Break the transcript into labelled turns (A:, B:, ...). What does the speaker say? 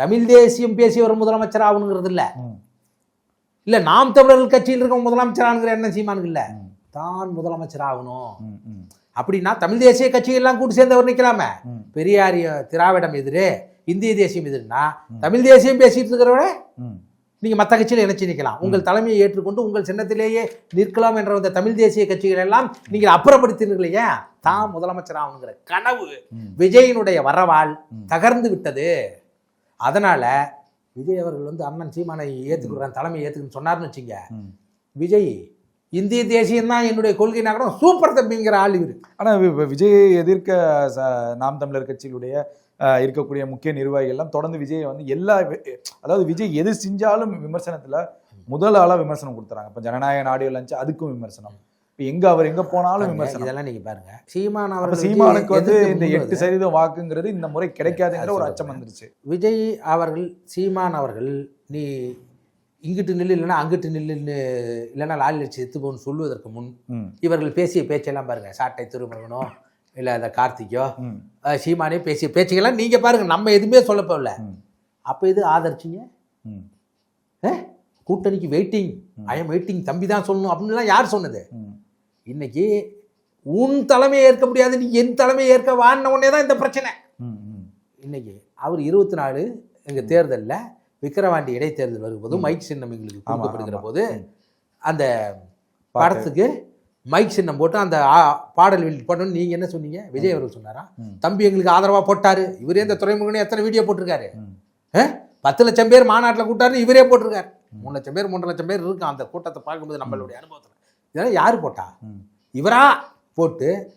A: தமிழ் தேசியம் பேசியவர் முதலமைச்சர் ஆகணுங்கிறது இல்ல. இல்ல நாம் தமிழர்கள் கட்சியில் இருக்க முதலமைச்சர் ஆகுங்கிற என்ன சீமானுக்கு இல்ல. தான் முதலமைச்சர் ஆகணும். அப்படின்னா தமிழ் தேசிய கட்சிகள்லாம் கூட்டு சேர்ந்தவர் நிக்கலாமே.
B: ம்,
A: பெரியாரிய திராவிடம் எதிரு இந்திய தேசியம் எதிர்னா தமிழ் தேசியம் பேசிட்டு இருக்கிறவரை. நீங்க மற்ற கட்சியில இணைச்சு நிக்கலாம். உங்கள் தலைமையை ஏற்றுக்கொண்டு உங்கள் சின்னத்திலேயே நிற்கலாம் என்ற அந்த தமிழ் தேசிய கட்சிகள் எல்லாம் நீங்கள் அப்புறப்படுத்தினீர்கள் ஏன் தான் முதலமைச்சர் ஆகணுங்கிற கனவு. விஜயனுடைய வரவால். தகர்ந்து விட்டது. அதனால விஜய் அவர்கள் வந்து அண்ணன் சீமானை ஏத்துக்கிறேன் தலைமையை ஏத்துக்குன்னு சொன்னார்னு வச்சுங்க. விஜய் இந்திய தேசியம் தான் என்னுடைய கொள்கைனா கூட சூப்பர் தம்பிங்கிற ஆள் இவரு.
B: ஆனா வி- வி- விஜயை எதிர்க்க நாம் தமிழர் கட்சியினுடைய இருக்கக்கூடிய முக்கிய நிர்வாகிகள் எல்லாம் தொடர்ந்து விஜயை வந்து எல்லா அதாவது விஜய் எது செஞ்சாலும் விமர்சனத்துல முதல் ஆளா விமர்சனம் கொடுத்துறாங்க. இப்ப ஜனநாயக நாடு லஞ்சு அதுக்கும் விமர்சனம். இப்ப எங்க அவர் எங்க போனாலும் விமர்சனம்.
A: இதெல்லாம் நீங்க பாருங்க. சீமான் அவர்கள்
B: சீமானுக்கு வந்து இந்த. எட்டு சதவீதம் வாக்குங்கிறது இந்த முறை கிடைக்காதுங்கிற ஒரு அச்சம் வந்துருச்சு.
A: விஜய் அவர்கள் சீமான் அவர்கள் நீ இங்கிட்டு நில்லு இல்லைன்னா அங்கிட்டு நில்லுன்னு இல்லைன்னா லாலி லட்சி எத்துப்போன்னு சொல்லுவதற்கு முன் இவர்கள் பேசிய பேச்செல்லாம் பாருங்க. சாட்டை திருமகனோ இல்லை அந்த கார்த்திக்கோ சீமானே பேசிய பேச்சுக்கெல்லாம் நீங்கள் பாருங்க. நம்ம எதுவுமே சொல்ல போகல. அப்போ இது ஆதரிச்சிங்க? கூட்டணிக்கு வெயிட்டிங் ஐ எம் வெயிட்டிங் தம்பி தான் சொல்லணும். அப்படின்லாம் யார் சொன்னது. இன்னைக்கு உன் தலைமையை ஏற்க முடியாது நீ என் தலைமையை ஏற்க வாடின உடனே தான் இந்த பிரச்சனை. இன்னைக்கு அவர் இருபத்தி நாலு எங்க தேர்தல்ல விக்கிரவாண்டி இடைத்தேர்தல் வரும்போது மைக் சின்னம் எங்களுக்கு கொடுக்கப்படுகிற. போது. அந்த. படத்துக்கு மைக் சின்னம் போட்டு அந்த பாடல் வெளியிட்டு போட்டோன்னு நீங்க என்ன சொன்னீங்க? விஜய் அவர்கள் சொன்னாரா. தம்பி எங்களுக்கு ஆதரவா போட்டாரு. இவரே இந்த துறைமுகனே எத்தனை வீடியோ போட்டிருக்காரு? பத்து லட்சம் பேர் மாநாட்டில் கூட்டாரு இவரே போட்டிருக்காரு. மூணு லட்சம் பேர் மூன்று லட்சம் பேர் இருக்கும் அந்த கூட்டத்தை பார்க்கும்போது நம்மளுடைய அனுபவத்தில். இதெல்லாம் யாரு போட்டா. இவரா போட்டு